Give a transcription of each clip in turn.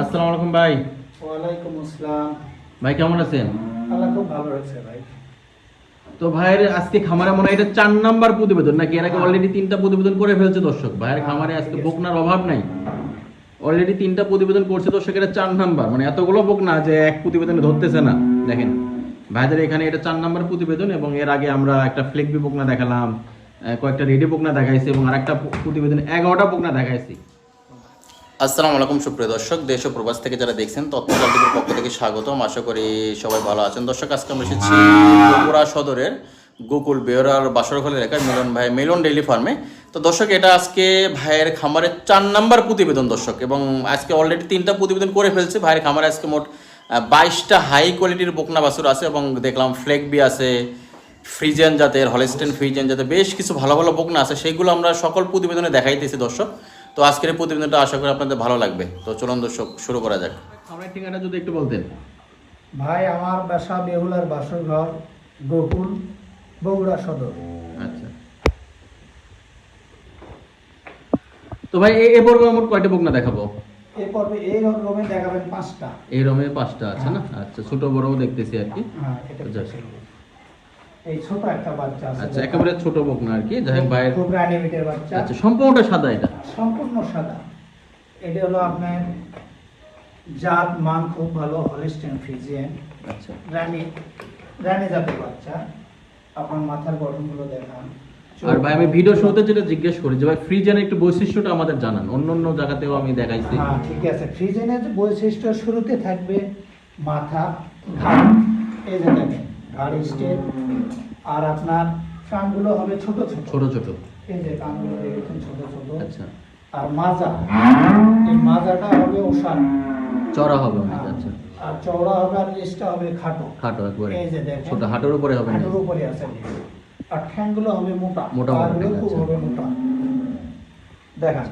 আসসালামু আলাইকুম ভাই। ওয়ালাইকুম আসসালাম। ভাই কেমন আছেন? আল্লাহ খুব ভালো রাখছে ভাই। তো ভাইয়ের আজকে খামারে মনে হয় এটা চার নাম্বার প্রতিবেদন নাকি এর আগে অলরেডি তিনটা প্রতিবেদন করে ফেলছে দর্শক? ভাইয়ের খামারে আজকে বকনার অভাব নাই। অলরেডি তিনটা প্রতিবেদন করছে দর্শক এটা চার নাম্বার। মানে এতগুলো বকনা যে এক প্রতিবেদনে ধরতেছে না। দেখেন ভাইদের এখানে এটা চার নাম্বার প্রতিবেদন এবং এর আগে আমরা একটা ফ্লেকবি বকনা দেখালাম কয়েকটা রেডি বকনা দেখাইছি এবং আরেকটা প্রতিবেদন এগারোটা বকনা দেখাইছি। আসসালামু আলাইকুম, সুপ্রিয় দর্শক। দেশ ও প্রবাস থেকে যারা দেখছেন তথ্যকান্তিপুর পক্ষ থেকে স্বাগতম। আশা করি সবাই ভালো আছেন। দর্শক, আজকে আমরা এসেছি বগুড়া সদরের গোকুল বেহরার বাসরঘর এলাকার মিলন ভাই, মিলন ডেইলি ফার্মে। তো দর্শক, এটা আজকে ভাইয়ের খামারের চার নাম্বার প্রতিবেদন দর্শক এবং আজকে অলরেডি তিনটা প্রতিবেদন করে ফেলছে। ভাইয়ের খামারে আজকে মোট বাইশটা হাই কোয়ালিটির বকনা বাছুর আছে এবং দেখলাম ফ্লেক বি আছে, ফ্রিজেন জাতের, হলিস্টেন ফ্রিজেন জাতের বেশ কিছু ভালো ভালো বকনা আছে। সেইগুলো আমরা সকল প্রতিবেদনে দেখাইতেছি দর্শক। তো আজকের এই প্রতিবেদনটা আশা করি আপনাদের ভালো লাগবে। তো চলুন দর্শক শুরু করা যাক। আমার ঠিকানা যদি একটু বলতেন। ভাই আমার বাসা বেহুলার বাসর ঘর গোকুল বগুড়া সদর। আচ্ছা। তো ভাই এ- এ পর্বে আমার কয়টা বকনা দেখাবো? এই পর্বে এই রুমে দেখাবেন পাঁচটা। এই রমে পাঁচটা আছে না? আচ্ছা ছোট বড়ও দেখতেছি আর কি। হ্যাঁ এটা যাক। এই ছোট একটা বাচ্চা আছে আচ্ছা একেবারে ছোট বকনা আর কি? যাই হোক খুব রানিমিটের বাচ্চা। আচ্ছা সম্পূর্ণটা সাদা এটা? সম্পূর্ণ সাদা। এটা হলো আপনার জাত মান খুব ভালো হলিস্টেন ফ্রিজিয়ান আচ্ছা। রানী রানী জাতের বাচ্চা। আপনার মাথার গঠনগুলো দেখান। আর ভাই আমি ভিডিও শুরুতে যেটা জিজ্ঞেস করি যে ভাই ফ্রিজের একটু বৈশিষ্ট্যটা আমাদের জানান। অন্য অন্য জায়গাতেও আমি দেখাইছি। হ্যাঁ ঠিক আছে। ফ্রিজেনের বৈশিষ্ট্য শুরুতে থাকবে মাথা ঘাড়। এই যে দেখেন ঘাড় স্টেপ আর আপনার কানগুলো হবে ছোট ছোট। ছোট ছোট। এই যে কানগুলো দেখেছেন ছোট ছোট। আচ্ছা। আর মাজা। এই মাজাটা হবে ওষান চড়া হবে অনেক আচ্ছা। আর চওড়া হবে আর লেজটা হবে খাটো। খাটো একবারে। এই যে দেখেন। ছোট হাঁটুর উপরে হবে না হাঁটুর উপরে আছে। আর ঠ্যাংগুলো হবে মোটা। মোটা। হবে মোটা। দেখান।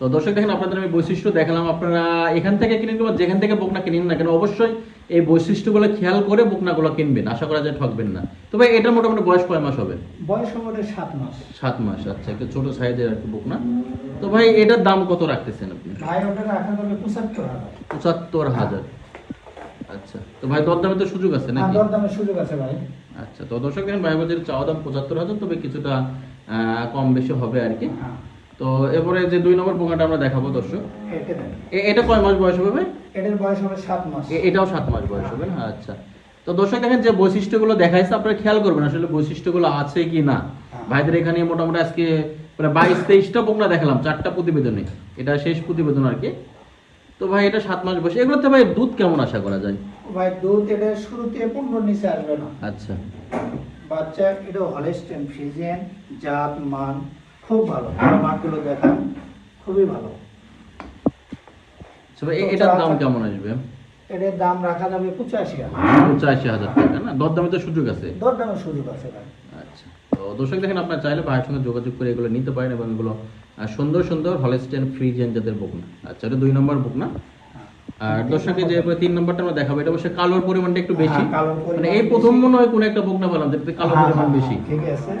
তো দর্শক দেখেন আপনাদের আমি বৈশিষ্ট্য দেখালাম। আপনারা এখান থেকে কিনেন কিংবা যেখান থেকে বকনা কিনেন না কেন অবশ্যই এই বৈশিষ্ট্যগুলো খেয়াল করে বকনাগুলো কিনবেন আশা করা যায় ঠকবেন না। তবে এটা মোটামুটি বয়স কয় মাস হবে? বয়স হবে সাত মাস। সাত মাস আচ্ছা একটু ছোট সাইজের আর কি বকনা। তো ভাই এটার দাম কত রাখতেছেন আপনি? ভাই ওটা রাখা যাবে পঁচাত্তর হাজার। পঁচাত্তর হাজার। আচ্ছা তো ভাই দরদামে তো সুযোগ আছে নাকি? দরদামের সুযোগ আছে ভাই। আচ্ছা তো দর্শক ভাই বাজারের চাওয়া দাম পঁচাত্তর হাজার তবে কিছুটা আহ, কম বেশি হবে আর কি। হ্যাঁ। তো এরপরে যে দুই নম্বর পোকাটা আমরা দেখাবো দর্শক। এটা দেন এটা কয় মাস বয়স হবে? এটার বয়স হবে সাত মাস। এটাও সাত মাস বয়স হবে না? আচ্ছা। তো দর্শক দেখেন যে বৈশিষ্ট্যগুলো দেখাইছে আপনারা খেয়াল করবেন আসলে বৈশিষ্ট্যগুলো আছে কি না। ভাইদের এখানে মোটামুটি আজকে প্রায় বাইশ তেইশটা পোকনা দেখালাম চারটা প্রতিবেদনে। এটা শেষ প্রতিবেদন আর কি। তো ভাই এটা সাত মাস বয়স। এগুলোতে ভাই দুধ কেমন আশা করা যায়? ভাই দুধ এটা শুরুতে পনেরো নিচে আসবে না। আচ্ছা। বাচ্চা এটা হলেস্টেন ফ্রিজিয়ান জাত মান খুব ভালো। খুবই ভালো। এটার দাম কেমন আসবে? এটার দাম রাখা যাবে পঁচাশি পঁচাশি হাজার টাকা না? দরদামে তো সুযোগ আছে। দরদামের সুযোগ আছে আচ্ছা। তো দর্শক দেখেন আপনারা চাইলে ভাইয়ের সঙ্গে যোগাযোগ করে এগুলো নিতে পারেন এবং এগুলো সুন্দর সুন্দর হলেস্টেন ফ্রিজেন যাদের আচ্ছা এটা দুই নম্বর বুক না? আর দর্শকের যে তিন নম্বরটা আমরা দেখাবো এটা অবশ্যই কালোর পরিমাণটা একটু বেশি। হ্যাঁ, পরিমাণ মানে এই প্রথম মনে হয় কোনো একটা বুক না পেলাম যেটাতে কালো হ্যাঁ, পরিমাণ হ্যাঁ, বেশি। ঠিক আছে।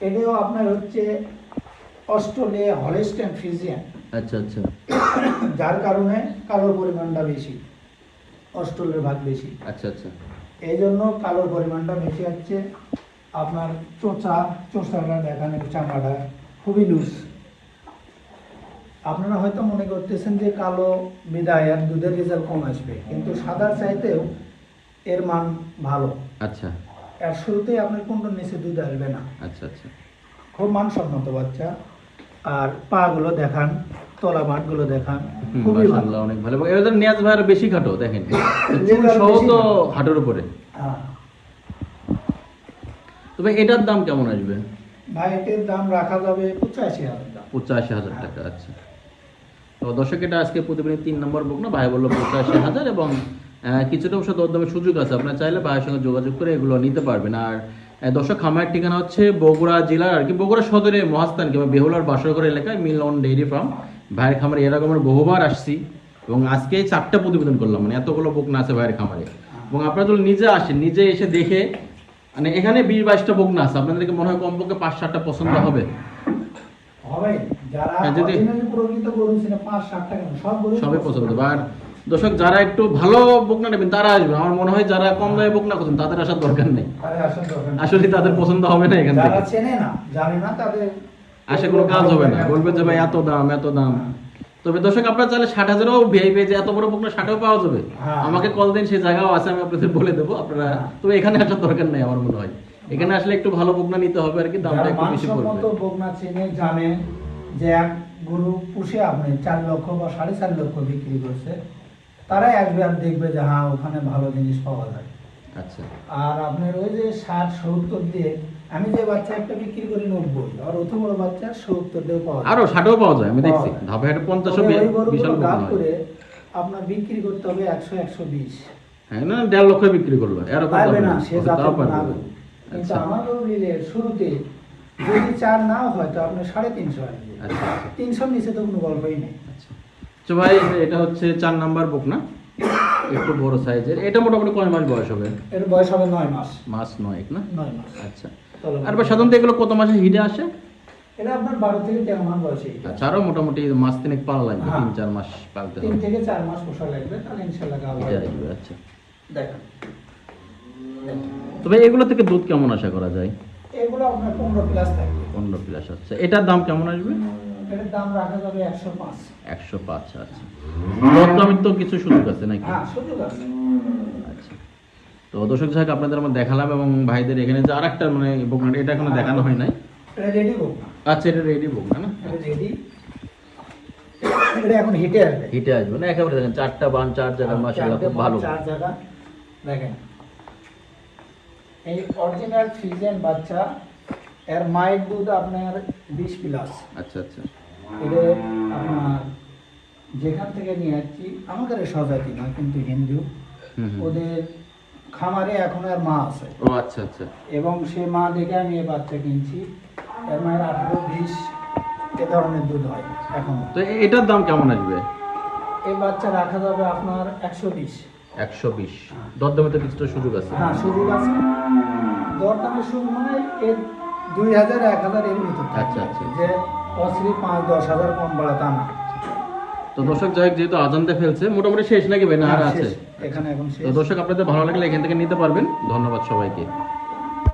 এটাও আপনার হচ্ছে অস্ট্রেলিয়া হলেস্টেন ফ্রিজিয়ান আচ্ছা আচ্ছা। যার কারণে কালোর পরিমাণটা বেশি অস্ট্রেলের ভাগ বেশি। আচ্ছা আচ্ছা। এই জন্য কালোর পরিমাণটা বেশি হচ্ছে। আপনার চোচা চোচাটা দেখানো চামড়াটা খুবই লুজ আপনারা হয়তো মনে করতেছেন যে কালো বিদায় আর দুধের রেজাল্ট কম আসবে কিন্তু সাদার চাইতেও এর মান ভালো। আচ্ছা। আর শুরুতেই আপনার কোনটার নিচে দুধ আসবে না। আচ্ছা আচ্ছা। খুব মানসম্মত বাচ্চা। আর পা গুলো দেখান তলা মাঠগুলো দেখান খুবই ভালো। অনেক ভালো। এবং এবার নিয়াজ ভাইয়ের বেশি খাটো দেখেন। চুল সহ তো। হাঁটুর উপরে। হ্যাঁ। তবে এটার দাম কেমন আসবে? ভাই এটির দাম রাখা যাবে পঁচাশি হাজার দাম পঁচাশি হাজার টাকা আচ্ছা। তো দর্শক এটা আজকে প্রতিদিনের তিন নম্বর বুক না? ভাই বলল পঁচাশি হাজার এবং কিছুটা অবশ্য দরদামের সুযোগ আছে। আপনার চাইলে ভাইয়ের সঙ্গে যোগাযোগ করে এগুলো নিতে পারবেন। আর দর্শক খামার ঠিকানা হচ্ছে বগুড়া জেলার আর কি বগুড়া সদরে মহাস্থান কিংবা বেহুলার বাসরঘর এলাকায় মিলন ডেইরি ফার্ম। ভাইয়ের খামারে এরকম আমরা বহুবার আসছি এবং আজকে চারটা প্রতিবেদন করলাম মানে এতগুলো বুক না আছে ভাইয়ের খামারে। এবং আপনারা যদি নিজে আসেন নিজে এসে দেখে মানে এখানে বিশ বাইশটা বুক না আছে আপনাদেরকে মনে হয় কমপক্ষে পাঁচ সাতটা পছন্দ হবে। হবে। হ্যাঁ, সবই পছন্দ। আর দর্শক যারা একটু ভালো বকনা নেবেন তারা আসবে আমার মনে হয় যারা কম দামে বকনা করছেন তাদের আসার দরকার নেই। আসলে তাদের পছন্দ হবে না এখান থেকে। চেনে না জানে না তাদের আসে কোনো কাজ হবে না। বলবে যে ভাই এত দাম এত দাম। তবে দর্শক আপনারা চাইলে ষাট হাজারও ভিআইপি যে এত বড় বকনা ষাটেও পাওয়া যাবে। হ্যাঁ। আমাকে কল দিন সেই জায়গাও আছে আমি আপনাদের বলে দেবো। আপনারা হ্যাঁ। তবে এখানে আসার দরকার নেই আমার মনে হয়। এখানে আসলে একটু ভালো বকনা নিতে হবে আর কি দামটা একটু বেশি পড়বে। বকনা চেনে জানে যে এক গরু পুষে আপনি চার লক্ষ বা সাড়ে চার লক্ষ বিক্রি করছে। তারাই আসবে আর দেখবে যে হ্যাঁ ওখানে ভালো জিনিস পাওয়া যায়। আচ্ছা। আর আপনার ওই যে ষাট সত্তর দিয়ে আমি যে বাচ্চা একটা বিক্রি করি নব্বই আর অত বড় বাচ্চা সত্তর দিয়েও পাওয়া যায়। আরও ষাটেও পাওয়া যায় আমি দেখছি। ধাপে হাটে গরুগুলো বিশাল করে আপনার বিক্রি করতে হবে একশো একশো বিশ। হ্যাঁ না দেড় লক্ষ বিক্রি করল। এরকম পারবে না সে তাও পারবে না। না। কিন্তু আচ্ছা। আমার শুরুতে যদি চার নাও হয় তো আপনি সাড়ে তিনশো আসবে। আচ্ছা। তিনশোর নিচে তো কোনো গল্পই নেই। আচ্ছা। তো ভাই এটা হচ্ছে চার নাম্বার বুক না? একটু বড় সাইজের। এটা মোটামুটি কয় মাস বয়স হবে? এর বয়স হবে নয় মাস। মাস নয় না? নয় মাস। আচ্ছা। আর বা সাধারণত এগুলো কত মাসে হিটে আসে? এটা আপনার বারো থেকে তেরো মাস বয়সে আচ্ছা আরও মোটামুটি মাস তিনেক পালা লাগবে হ্যাঁ। তিন চার মাস পালতে তিন থেকে চার মাস পোষা লাগবে তাহলে ইনশাল্লাহ আসবে আচ্ছা। দেখেন। তবে এগুলো থেকে দুধ কেমন আশা করা যায়? এগুলো আপনার পনেরো প্লাস থাকবে। পনেরো প্লাস আচ্ছা। এটার দাম কেমন আসবে? এটার দাম রাখা যাবে একশো পাঁচ। একশো পাঁচ আচ্ছা। দরদামের তো কিছু সুযোগ আছে নাকি? হ্যাঁ সুযোগ আছে। আচ্ছা। তো দর্শক সাহেব আপনাদের আমরা দেখালাম এবং ভাইদের এখানে যে আর একটা মানে বকনাটা এটা এখনও দেখানো হয় নাই। এটা রেডি আচ্ছা এটা রেডি বকনা না? এটা রেডি এটা এখন হিটে আসবে। হিটে আসবে না? একেবারে দেখেন চারটা বান চার জায়গা খুব ভালো। চার জায়গা। দেখেন। এই অরিজিনাল ফ্রিজেন বাচ্চা এর মায়ের দুধ আপনার বিশ প্লাস। আচ্ছা আচ্ছা। এটা আপনার যেখান থেকে নিয়ে যাচ্ছি আমাদের এই স্বজাতি না কিন্তু হিন্দু। ওদের খামারে এখন আর মা আছে। ও আচ্ছা আচ্ছা। এবং সে মা দেখে আমি এই বাচ্চা কিনছি। এর মায়ের আঠেরো বিশ এ ধরনের দুধ হয় এখন। তো এটার দাম কেমন আসবে? এই বাচ্চা রাখা যাবে আপনার একশো বিশ। একশো বিশ। দরদামে তো কিছুটা সুযোগ আছে। হ্যাঁ সুযোগ আছে। দরদামের সুযোগ মানে এর দুই হাজার এক হাজার এর ভিতর। আচ্ছা, আচ্ছা। যে অশ্রী পাঁচ দশ হাজার কম বাড়া তা না। তো দর্শক যাই যেহেতু আজানতে ফেলছে মোটামুটি শেষ নাকি ভাই? না আর হ্যাঁ, আছে। এখানে তো দর্শক আপনাদের ভালো লাগলে এখান থেকে নিতে পারবেন। ধন্যবাদ সবাইকে।